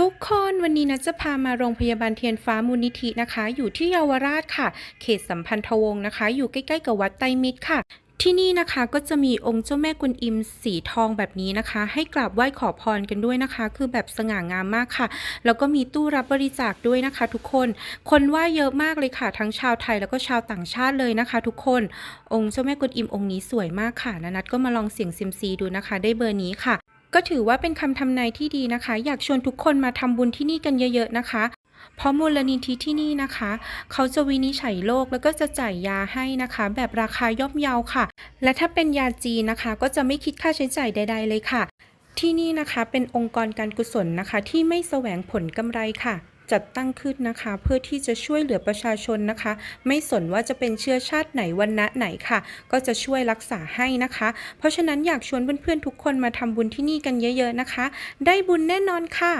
ทุกคนวันนี้นะจะพามาโรงพยาบาลเทียนฟ้ามูลนิธินะคะ อยู่ที่เยาวราชค่ะ เขตสัมพันธวงศ์นะคะ อยู่ใกล้ๆกับวัดไตรมิตรค่ะ ที่นี่นะคะก็จะมีองค์เจ้าแม่กุนอิมสีทองแบบนี้นะคะ ให้กราบไหว้ขอพรกันด้วยนะคะ คือแบบสง่างามมากค่ะ แล้วก็มีตู้รับบริจาคด้วยนะคะ ทุกคน คนไหว้เยอะมากเลยค่ะ ทั้งชาวไทยแล้วก็ชาวต่างชาติเลยนะคะ ทุกคน องค์เจ้าแม่กุนอิมองค์นี้สวยมากค่ะนานัทก็มาลองเสี่ยงเซิมซีดูนะคะ ได้เบอร์นี้ค่ะ ก็ถือว่าเป็นคำทำนายที่ดีนะคะ อยากชวนทุกคนมาทำบุญที่นี่กันเยอะๆนะคะเพราะมูลนิธิที่นี่นะคะ เขาจะวินิจฉัยโรคแล้วก็จะจ่ายยาให้นะคะ แบบราคาย่อมเยาค่ะ และถ้าเป็นยาจีนนะคะ ก็จะไม่คิดค่าใช้จ่ายใด ๆ เลยค่ะ ที่นี่นะคะเป็นองค์กรการกุศลนะคะ ที่ไม่แสวงผลกำไรค่ะ จัดตั้งขึ้นนะคะ เพื่อที่จะช่วยเหลือประชาชนนะคะ ไม่สนว่าจะเป็นเชื้อชาติไหนวันณะไหนค่ะ ก็จะช่วยรักษาให้นะคะ เพราะฉะนั้นอยากชวนเพื่อนๆทุกคนมาทำบุญที่นี่กันเยอะ ๆนะคะ ได้บุญแน่นอนค่ะ